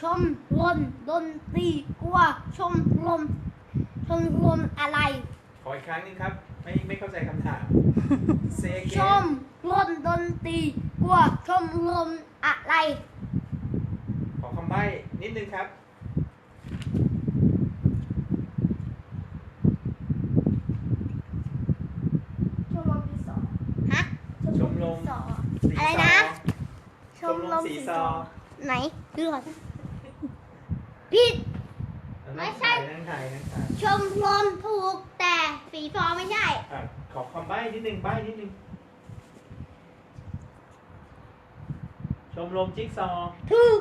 ชมรมดนตรีกลัวชมรมชมรมอะไร ขออีกครั้งหนึงครับ ไม่ไม่เข้าใจคำถามเซเกชมรมดนตรีกลัวชมรมอะไร ขอคำใบ้นิดนึงครับ ชมรมที่สองฮะ ชมรมสองสีอะไรซนะชมรมสีซอ ไหนดูก่อน ผิด ไม่ใช่ นั่งถ่ายนั่งถ่ายชมรมถูกแต่สีฟอไม่ใช่ อะขอคำใบ้นิดนึงใบ้นิดนึง ชมรมจิ๊กซอว์ถูก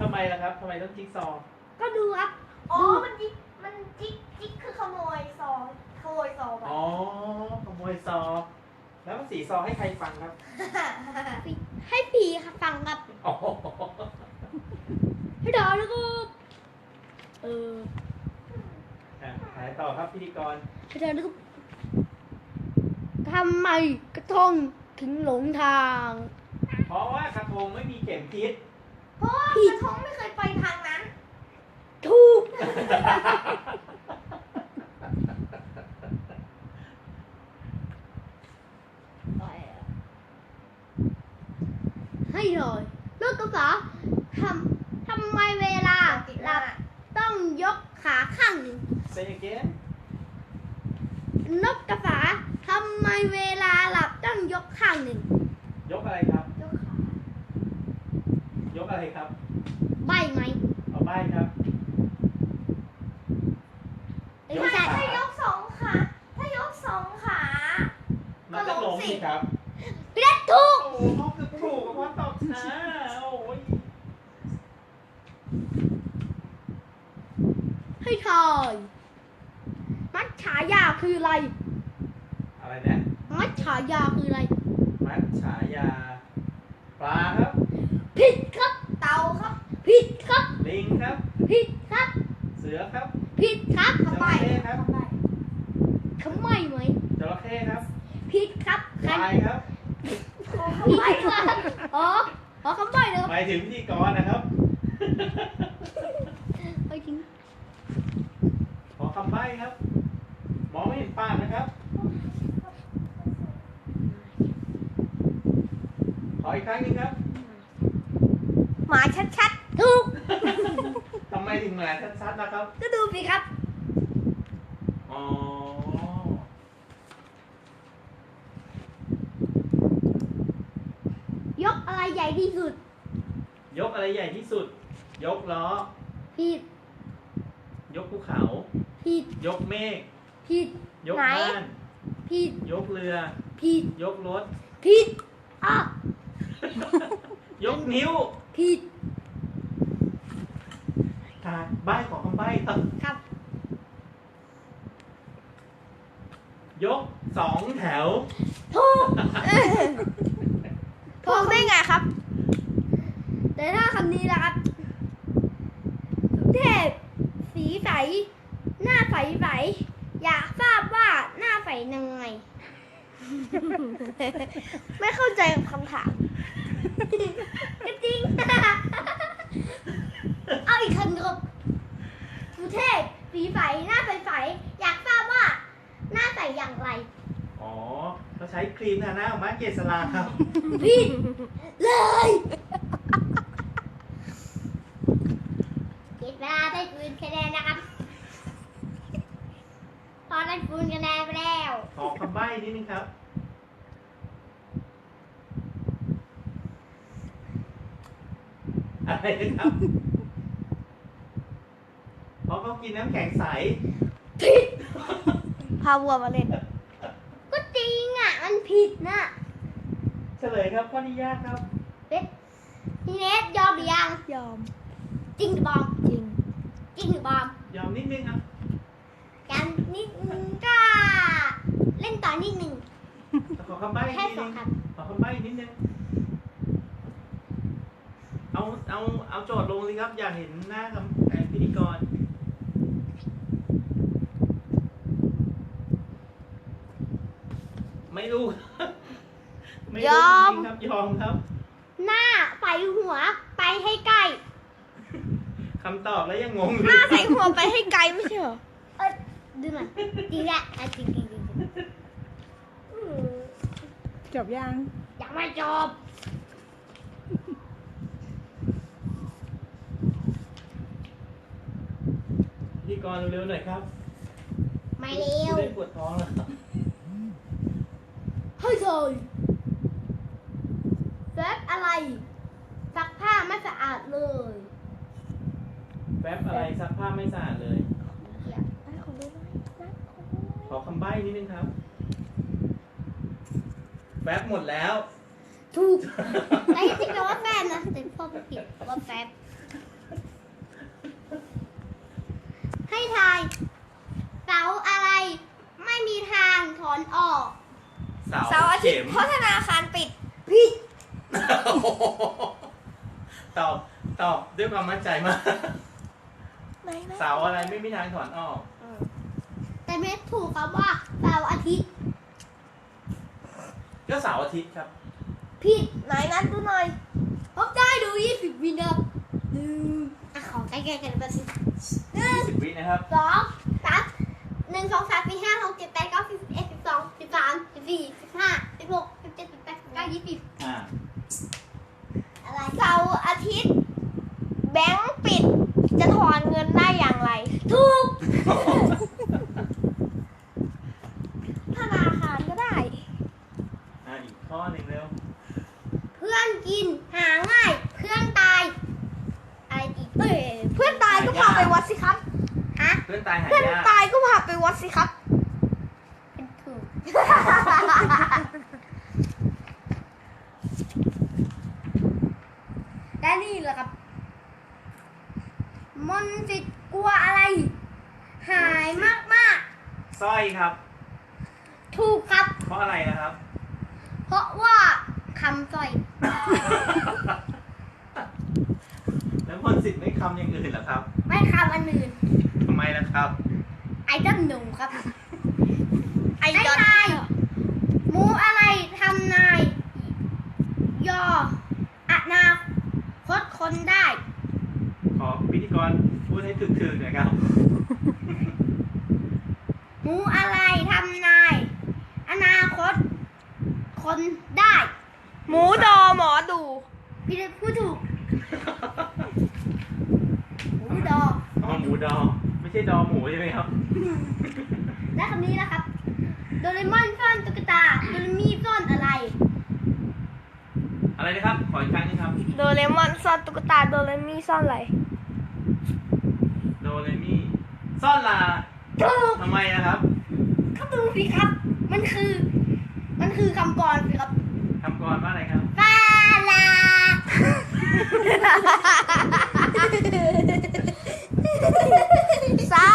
ทำไมล่ะครับทำไมต้องจิ๊กซอว์ก็ดูครับ อ๋อ มันจิกมันจิกจิกคือขโมยซองขโมยซองไปอ๋อขโมยซอว์แล้วสีซอว์ให้ใครฟังครับให้ปีค่ะฟังครับ อ๋อ ให้ดาวแล้วก็ เอออะถ่ายต่อครับพิธีกรให้ดาวแล้วก็ทำไมกระทงถึงหลงทางเพราะว่ากระทงไม่มีเข็มทิศ เพราะว่ากระทงไม่เคยไปทางนั้น ถูกให้หน่อยรถกระบะทำทำไมเวลาติดหหน้าลับ ต้องยกขาข้างหนึ่ง Say again นกกระฝาทำไมเวลาหลับต้องยกข้างหนึ่ง ยกอะไรครับ ยกขา ยกอะไรครับใบไหม เอาใบครับ เอ้ยไม่ใช่ ยกขา ถ้ายกสองขา ถ้ายกสองขา มันจะหลงสิครับ เล็ดถูก โอ้โหเขาคือถูกกับว่าตอบช้าโอ้ย ให้ทายมัดฉายาคืออะไร อะไรนะมัดฉายาคืออะไร มัดฉายา ปลาครับ ผิดครับ เตาครับ ผิดครับ ลิงครับ ผิดครับ เสือครับ ผิดครับจระเข้ครับทำไมไหมจระเข้ครับ ผิดครับควายครับผิดครับอ๋อ อ๋อคำใบ้เลยครับหมายถึงพิธีกรนะครับ เอาจริง ขอ คำใบ้ครับมองไม่เห็นปากนะครับ ขออีกครั้งหนึงครับหมาชัดถูก ทำไมถึงหมาชัดๆนะครับ ก็ดูสิครับ อ๋อ ยกอะไรใหญ่ที่สุด ยกอะไรใหญ่ที่สุด ยกล้อ ผิด ยกภูเขา ผิด ยกเมฆผิด ยกไหน บ้านผิด ยกเรือ ผิด ยกรถ ผิดอะยกนิ้วผิดทายใบ้ขอคำใบ้ครับครับ ยกสองแถว ถูก ๆถูกได้ไงครับ แต่ถ้าคำนี้นะครับเทพสีใส หน้าใสใสอยากทราบว่าหน้าใสยังไง ไม่เข้าใจกับคำถามก็จริงเอาอีกคำครับสุเทพสีใสหน้าใสใสอยากทราบว่า หน้าใสอย่างไร อ๋อเขาใช้ครีมทาหน้าของมาเกสลาครับผิดเลย เก็บเวลาได้คืนคะแนนนะครับ พอได้คืนคะแนนไปแล้ว ขอคำใบ้นิดนึงครับ อะไรนะครับเพราะเขากินน้ำแข็งใส ผิดพาวัวมาเล่น ก็จริงอะ มันผิดนะเฉลยครับข้อนี้ยากครับเอ๊ะพี่เนสยอมหรือยัง ยอม จริงหรือบอมจริง จริงหรือบอมยอมนิดนึงครับกันนิดนึงก็ เล่นต่อนิดนึง ขอคำใบ้แค่นิดสนึองงคขอคำใบ้นิดนึง เอาเอาเอาโจทย์ลงเลยครับ อยากเห็นหน้าคำเอ่อพิธีกรไม่รู้ ไม่รู้ยอม จริงๆครับยอมครับำหน้าใส่หัวไปให้ใกล้คำตอบแล้วยังงงอหยู่น้าใส่หัวไปให้ไกลไม่ใช่เหรอเอ้ยดูหน่อยจริงแหละอะจริงจริงจริงจริงอืมจบยังยังไม่จบ กรเร็วๆหน่อยครับไม่เร็วจะได้ปวดท้องแล้วครับเฮ้ยเธอแฟบอะไรซักผ้าไม่สะอาดเลยแป๊บอะไรซักผ้าไม่สะอาดเลยขอคำใบ้นิดนึงครับแป๊บหมดแล้ว ถูกไอ้ที่แปลว่าแฟนนะแต่พ่อผิดว่าแฟบ ให้ทาย เสาอะไร ไม่มีทางถอนออก เสาเสาร์อาทิตเข็ย์มเพราะธนาคารปิดผิดตอบตอบด้วยความมั่นใจมากไหนนะเสาอะไรไม่มีทางถอนออก แต่ไม่ถูกครับว่าเสาร์อาทิตย์ก็เสาร์อาทิตย์ครับ ผิดไหนนัดดูหน่อย พบได้ดูยี่สิบวินาทีหนึ่ง อะขอใกล้ๆกันแบบนี้หนึ่ง20วินะครับสองสามหนึ่งสองสามสี่ห้าหกเจ็ดแปดเก้าสิบสิบเอ็ดสิบสองสิบสามสิบสี่สิบห้าสิบหกสิบเจ็ดสิบแปดสิบเก้ายี่สิบอ่าอะไรเสาร์อาทิตย์ แบงก์ปิด จะถอนเงินได้อย่างไร ถูก ธนาคารก็ได้ อ่าอีกข้อหนึ่งเร็ว เพื่อนกินหาง่าย เพื่อนตาย อะไรอีกเอ้ย เพื่อนตายก็พา ไปวัดสิครับ ฮะ เพื่อนตายหาเพื่อนยากตายก็พาไปวัดสิครับ เป็นถูกและนี่แหละครับ มนต์สิทธิ์กลัวอะไร หายมากสร้อยครับ ๆถูกครับ เพราะอะไรนะครับ เพราะว่าคำสร้อย แล้วมนต์สิทธิ์ไม่คำอย่างอื่นเหรอครับไม่ คำอันอื่นทำไมล่ะครับ ไอ้ต้นหนูครับ ไอ้ไม่ยอดใช่หมูอะไรทำนาย ยออนาคตคนได้ ขอพิธีกรพูดให้ถึกๆหน่อยครับหมูอะไรทำนาย อนาคต คนได้ หมูดอหมอดู พี่พูดถูกหมูดออ๋อหมู ดอ ไม่ใช่ดอหมูใช่ไหมครับ และคำนี้นะครับ โดเรมอนซ่อนตุ๊กตา โดเรมีซ่อนอะไร อะไรนะครับ ขออีกครั้งนึงครับ โดเรมอนซ่อนตุ๊กตาโดเรมีซ่อนอะไรโดเรมีซ่อนลาถูกทำไมนะครับก็ดูสิครับ มันคือ มันคือคำกรสิครับทำกรว่าอะไรครับฟาลา ซ่า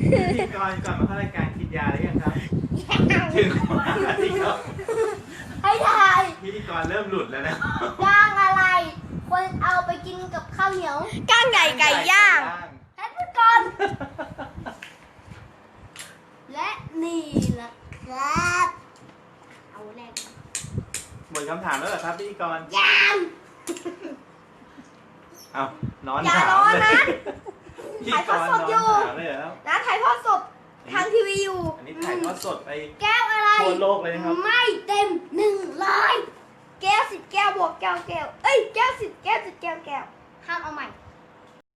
พิธีกรก่อนมาเข้ารายการกินยาหรือยังครับ ถึงว่าที่ครับ ให้ทาย พิธีก รเริ่มหลุดแล้วนะย่างอะไร คนเอาไปกินกับข้าวเหนียวก้างใหญ่ไก่ย่างแฮปปี้ก่อนและนี่แหละครับ เอาแรกหมดคำถามแล้วเหรอครับพิธีกรยาง เอานอนอย่าถามร้อนเลยนะพิธีกรถ่ายทอดสดอยู่นอนถามเลยเหรอครับนะถ่ายทอดสดทางทีวีอยู่อันนี้ถ่ายทอดสดไปแก้วอะไร ทั่วโลกเลยนะครับ ไม่เต็มหนึ่งร้อย แก้วสิบแก้วบวกแก้วแก้วเอ้ยแก้วสิบแก้วสิบแก้วแก้วห้ามเอาใหม่